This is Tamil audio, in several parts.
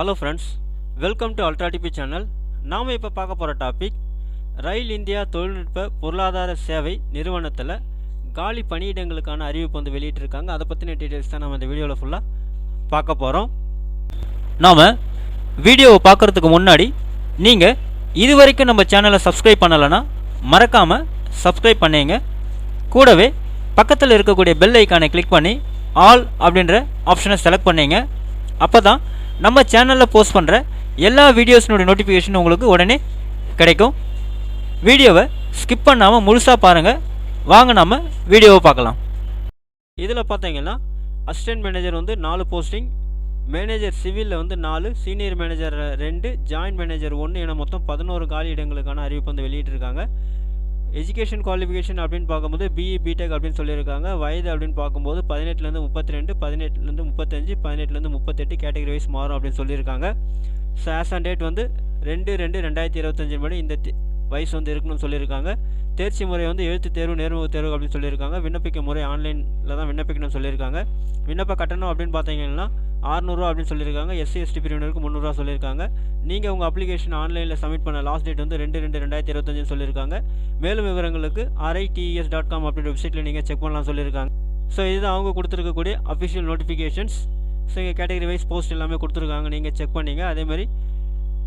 ஹலோ ஃப்ரெண்ட்ஸ் வெல்கம் டு அல்ட்ராடிபி சேனல் நாம் இப்போ பார்க்க போகிற டாபிக் ரயில் இந்தியா தொழில்நுட்ப பொருளாதார சேவை நிறுவனத்தில் காலி பணியிடங்களுக்கான அறிவிப்பு வந்து வெளியிட்டிருக்காங்க. அதை பற்றின டீட்டெயில்ஸ் தான் நம்ம இந்த வீடியோவில் ஃபுல்லாக பார்க்க போகிறோம் நாம் வீடியோவை பார்க்குறதுக்கு முன்னாடி நீங்கள் இது வரைக்கும் நம்ம சேனலை சப்ஸ்கிரைப் பண்ணலைன்னா மறக்காமல் சப்ஸ்கிரைப் பண்ணீங்க. கூடவே பக்கத்தில் இருக்கக்கூடிய பெல் ஐக்கானை கிளிக் பண்ணி ஆல் அப்படின்ற ஆப்ஷனை செலக்ட் பண்ணீங்க. அப்போ தான் நம்ம சேனலில் போஸ்ட் பண்ணுற எல்லா வீடியோஸினுடைய நோட்டிஃபிகேஷன் உங்களுக்கு உடனே கிடைக்கும். வீடியோவை ஸ்கிப் பண்ணாமல் முழுசாக பாருங்கள் வாங்க நம்ம வீடியோவை பார்க்கலாம். இதில் பார்த்தீங்கன்னா அசிஸ்டன்ட் மேனேஜர் வந்து நாலு போஸ்டிங் மேனேஜர் சிவிலில் வந்து நாலு சீனியர் மேனேஜர் ரெண்டு ஜாயின்ட் மேனேஜர் ஒன்று என மொத்தம் பதினோரு காலி இடங்களுக்கான அறிவிப்பு வந்து வெளியிட்டிருக்காங்க. எஜுகேஷன் குவாலிஃபிகேஷன் அப்படின்னு பார்க்கும்போது பிஇ பிடெக் அப்படின்னு சொல்லியிருக்காங்க. வயது அப்படின்னு பார்க்கும்போது பதினெட்டுலேருந்து முப்பத்தி ரெண்டு பதினெட்டுலேருந்து முப்பத்தஞ்சு பதினெட்டுலேருந்து முப்பத்தெட்டு கேட்டகரி வைஸ் மாறும் அப்படின்னு சொல்லியிருக்காங்க. ஸோ ஆஸ் ஆன் டேட் வந்து ரெண்டு ரெண்டு ரெண்டாயிரத்தி இருபத்தஞ்சு படி இந்த வயசு வந்து இருக்கணும்னு சொல்லியிருக்காங்க. தேர்ச்சி முறை வந்து எழுத்து தேர்வு நேர்முக தேர்வு அப்படின்னு சொல்லியிருக்காங்க. விண்ணப்பிக்க முறை ஆன்லைனில் தான் விண்ணப்பிக்கணும்னு சொல்லியிருக்காங்க. விண்ணப்ப கட்டணம் அப்படின்னு பார்த்தீங்கன்னா ஆறுநூறுவா அப்படின்னு சொல்லியிருக்காங்க. எஸ்சி எஸ்டி பிரிவினருக்கு முந்நூறுரூவா சொல்லியிருக்காங்க. நீங்கள் உங்கள் அப்ளிகேஷன் ஆன்லைனில் சப்மிட் பண்ண லாஸ்ட் டேட் வந்து ரெண்டு ரெண்டு ரெண்டாயிரத்தி இருபத்தஞ்சுன்னு சொல்லியிருக்காங்க. மேலும் விவரங்களுக்கு ஆர்ஐடிஎஸ் டாட் காம் அப்படின்ற வெப்சைட்டில் நீங்கள் செக் பண்ணலாம் சொல்லியிருக்காங்க. ஸோ இதுதான் அவங்க கொடுத்துருக்கக்கூடிய அஃபிஷியல் நோட்டிஃபிகேஷன்ஸ் ஸோ இங்கே கேட்டகரி வைஸ் போஸ்ட் எல்லாமே கொடுத்துருக்காங்க. நீங்கள் செக் பண்ணிங்க. அதேமாதிரி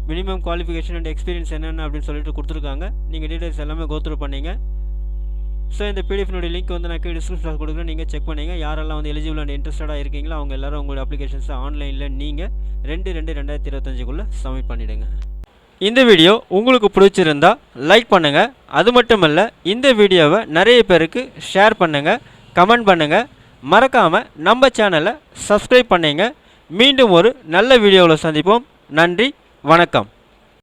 மினிமம் குவாலிஃபிகேஷன் அண்ட் எக்ஸ்பீரியன்ஸ் என்னென்ன அப்படின்னு சொல்லிட்டு கொடுத்துருக்காங்க. நீங்கள் டீட்டெயில்ஸ் எல்லாமே கோத்ரூ பண்ணீங்க. ஸோ இந்த பிடிஎஃப்னுடைய லிங்க் வந்து நான் கீழே டிஸ்கிரிப்ஷன் கொடுக்குறேன். நீங்கள் செக் பண்ணுங்கள் யாரெல்லாம் வந்து எலிஜிபிள் அண்ட் இன்ட்ரெஸ்டடாக இருக்கீங்களோ அவங்க எல்லாரும் உங்களுடைய அப்ளிகேஷன்ஸை ஆன்லைனில் நீங்கள் ரெண்டு ரெண்டு ரெண்டாயிரத்தி இருபத்தஞ்சுக்குள்ளே சப்மிட் பண்ணிவிடுங்க இந்த வீடியோ உங்களுக்கு பிடிச்சிருந்தா லைக் பண்ணுங்கள் அது மட்டும் இல்லை இந்த வீடியோவை நிறைய பேருக்கு ஷேர் பண்ணுங்கள் கமெண்ட் பண்ணுங்கள் மறக்காமல் நம்ம சேனலை சப்ஸ்கிரைப் பண்ணுங்கள் மீண்டும் ஒரு நல்ல வீடியோவில் சந்திப்போம். நன்றி வணக்கம்.